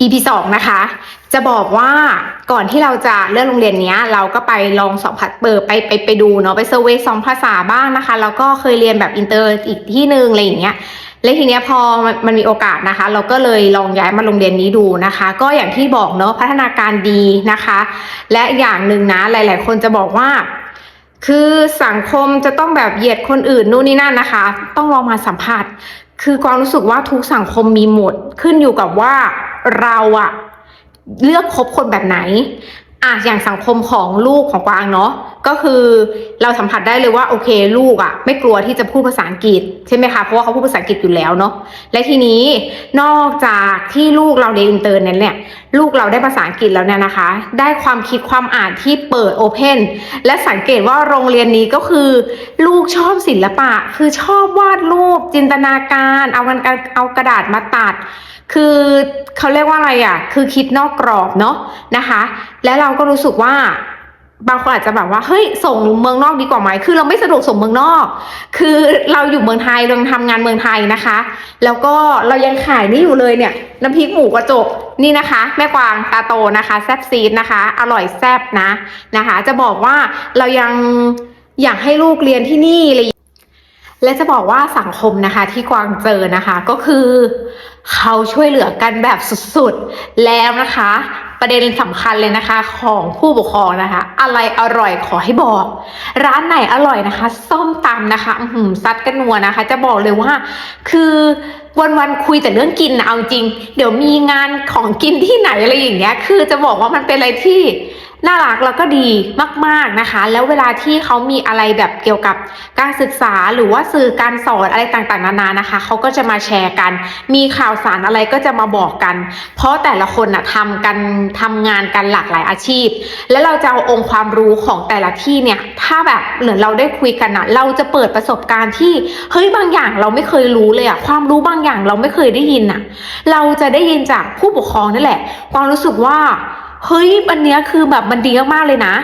EP สองนะคะ จะบอกว่าก่อนที่เราจะเลือกโรงเรียนนี้เราก็ไปลองสอบผัดเปิดไปไปไปดูเนาะไปเซอร์เวยสองภาษาบ้างนะคะ แล้วก็เคยเรียนแบบอินเตอร์อีกที่หนึ่งอะไรอย่างเงี้ยแล้วทีเนี้ยพอมันมีโอกาสนะคะ เราก็เลยลองย้ายมาโรงเรียนนี้ดูนะคะ ก็อย่างที่บอกเนาะพัฒนาการดีนะคะ และอย่างหนึ่งนะหลาย ๆ คนจะบอกว่า คือสังคมจะต้องแบบเหยียดคนอื่นนู่นนี่นั่นนะคะ ต้องลองมาสัมผัส คือความรู้สึกว่าทุกสังคมมีหมดขึ้นอยู่กับว่า เราอะเลือกคบคนแบบไหนอะอย่างสังคมของลูกของกวางเนาะ ก็คือเราสัมผัสได้เลยว่าโอเคลูกอะไม่กลัวที่จะพูดภาษาอังกฤษใช่ไหมคะเพราะว่าเขาพูดภาษาอังกฤษอยู่แล้วเนาะและทีนี้นอกจากที่ลูกเราเรียนอินเตอร์นั้นเนี่ยลูกเราได้ภาษาอังกฤษแล้วเนี่ยนะคะ ได้ความคิดความอ่านที่เปิดโอเพนและสังเกตว่าโรงเรียนนี้ก็คือ ลูกชอบศิลปะ คือชอบวาดรูปจินตนาการ เอากันเอากระดาษมาตัด คือเขาเรียกว่าอะไรอะ คือคิดนอกกรอบเนาะนะคะ และเราก็รู้สึกว่า บางคนอาจจะแบบว่าเฮ้ยส่งเมืองนอกดีกว่าไหมคือเราไม่สะดวกส่งเมืองนอก คือเราอยู่เมืองไทยเราทำงานเมืองไทยนะคะ แล้วก็เรายังขายนี่อยู่เลยเนี่ยน้ำพริกหมูกระจกนี่นะคะ แม่กวางตาโตนะคะแซบซีดนะคะ อร่อยแซบนะนะคะ จะบอกว่าเรายังอยากให้ลูกเรียนที่นี่อะไรและจะบอกว่าสังคมนะคะที่กวางเจอนะคะก็คือ เขาช่วยเหลือกันแบบสุดๆแล้วนะคะ ประเด็นสำคัญเลยนะคะ ของผู้ปกครองนะคะ อะไรอร่อยขอให้บอก ร้านไหนอร่อยนะคะ ส้มตำนะคะอืมซัดกันนัวนะคะ จะบอกเลยว่า คือวันวันคุยแต่เรื่องกินนะเอาจริง เดี๋ยวมีงานของกินที่ไหนอะไรอย่างเงี้ย คือจะบอกว่ามันเป็นอะไรที่ น่ารักแล้วก็ดีมากๆนะคะ แล้วเวลาที่เขามีอะไรแบบเกี่ยวกับการศึกษาหรือว่าสื่อการสอนอะไรต่างๆนานานะคะเขาก็จะมาแชร์กัน มีข่าวสารอะไรก็จะมาบอกกัน เพราะแต่ละคนนะทำกันทำงานกันหลากหลายอาชีพ แล้วเราจะเอาองค์ความรู้ของแต่ละที่เนี่ยถ้าแบบเหมือนเราได้คุยกันนะเราจะเปิดประสบการณ์ที่เฮ้ยบางอย่างเราไม่เคยรู้เลยอะความรู้บางอย่างเราไม่เคยได้ยินอะเราจะได้ยินจากผู้ปกครองนั่นแหละ ความรู้สึกว่า เฮ้ยอันเนี้ยคือแบบมันดีมากๆเลยนะ